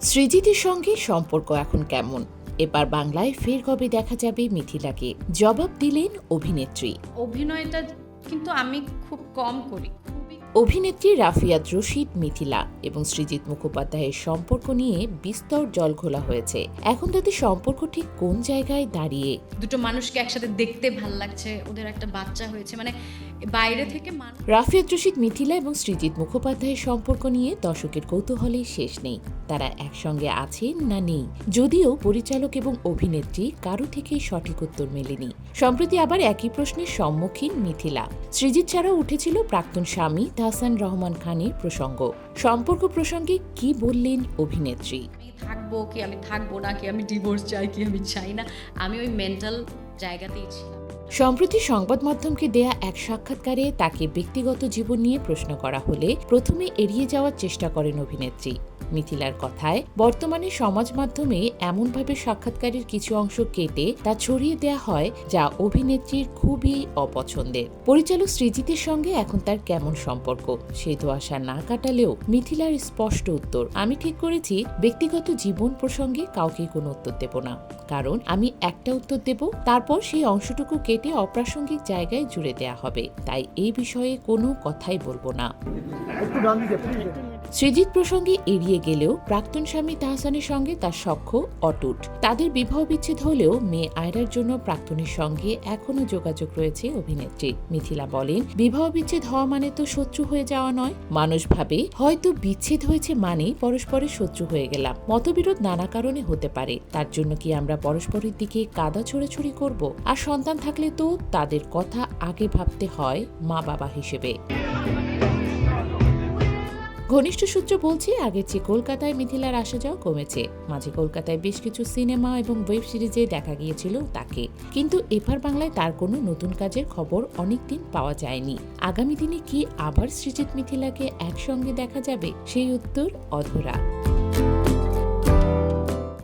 সৃজিতের সঙ্গে সম্পর্ক এখন কেমন? এবার বাংলায় ফের কবে দেখা যাবে মিথিলাকে? জবাব দিলেন অভিনেত্রী। অভিনয়টা কিন্তু আমি খুব কম করি। অভিনেত্রী রাফিয়াত রশিদ মিথিলা এবং সৃজিত মুখোপাধ্যায়ের সম্পর্ক নিয়ে বিস্তর জল ঘোলা হয়েছে। এখন তাদের সম্পর্ক ঠিক কোন জায়গায় দাঁড়িয়ে? দুটো মানুষকে একসাথে দেখতে ভালো লাগছে ওদের একটা বাচ্চা হয়েছে মানে বাইরে থেকে মানুষ রাফিয়াত রশিদ মিথিলা এবং সৃজিত মুখোপাধ্যায়ের সম্পর্ক নিয়ে দর্শকের কৌতূহলে শেষ নেই। তারা একসঙ্গে আছেন না নেই? যদিও পরিচালক এবং অভিনেত্রী কারও থেকেই সঠিক উত্তর মেলেনি। সম্প্রতি আবার একই প্রশ্নের সম্মুখীন মিথিলা। সৃজিত ছাড়াও উঠেছিল প্রাক্তন স্বামী তাহসান রহমান খানের প্রসঙ্গ। সম্পর্ক প্রসঙ্গে কি বললেন অভিনেত্রী? থাকব কি আমি থাকব না কি আমি ডিভোর্স চাই কি আমি চাই না আমি ওই মেন্টাল জায়গাতেই ছিলাম। সম্প্রতি সংবাদ মাধ্যমকে দেয়া এক সাক্ষাৎকারে তাকে ব্যক্তিগত জীবন নিয়ে প্রশ্ন করা হলে প্রথমে এড়িয়ে যাওয়ার চেষ্টা করেন অভিনেত্রী। মিথিলার কথায়, বর্তমানে সমাজ মাধ্যমে এমনভাবে সাক্ষাৎকারের কিছু অংশ কেটে তা ছড়িয়ে দেয়া হয়, যা অভিনেত্রীর খুবই অপছন্দের। পরিচালক সৃজিতের সঙ্গে এখন তার কেমন সম্পর্ক? সে ধোয়াশা না কাটালেও মিথিলার স্পষ্ট উত্তর, আমি ঠিক করেছি, ব্যক্তিগত জীবন প্রসঙ্গে কাউকে কোনো উত্তর দেব না। কারণ আমি একটা উত্তর দেব, তারপর সেই অংশটুকু কেটে অপ্রাসঙ্গিক জায়গায় জুড়ে দেয়া হবে। তাই এই বিষয়ে কোনো কথাই বলব না। সৃজিত প্রসঙ্গে এড়িয়ে গেলেও প্রাক্তন স্বামী তাহসানের সঙ্গে তার সখ্য, অটুট। তাদের বিবাহ বিচ্ছেদ হলেও মেয়ে আয়রার জন্য প্রাক্তনের সঙ্গে এখনও যোগাযোগ রয়েছে অভিনেত্রী। মিথিলা বলেন, বিবাহ বিচ্ছেদ হওয়া মানে তো শত্রু হয়ে যাওয়া নয়। মানুষ ভাবে, হয়তো বিচ্ছেদ হয়েছে মানেই পরস্পরের শত্রু হয়ে গেলাম। মতবিরোধ নানা কারণে হতে পারে। তার জন্য কি আমরা পরস্পরের দিকে কাদা ছোড়াছুড়ি করব? আর সন্তান থাকলে তো তাদের কথা আগে ভাবতে হয় মা বাবা হিসেবে। ঘনিষ্ঠ সূত্র বলছে, আগের চেয়ে কলকাতায় মিথিলার আসা যাওয়া কমেছে। মাঝে কলকাতায় বেশ কিছু সিনেমা এবং ওয়েব সিরিজে দেখা গিয়েছিল তাকে। কিন্তু এপার বাংলায় তার কোনো নতুন কাজের খবর অনেকদিন পাওয়া যায়নি। আগামী দিনে কি আবার সৃজিত মিথিলাকে একসঙ্গে দেখা যাবে? সেই উত্তর অধরা।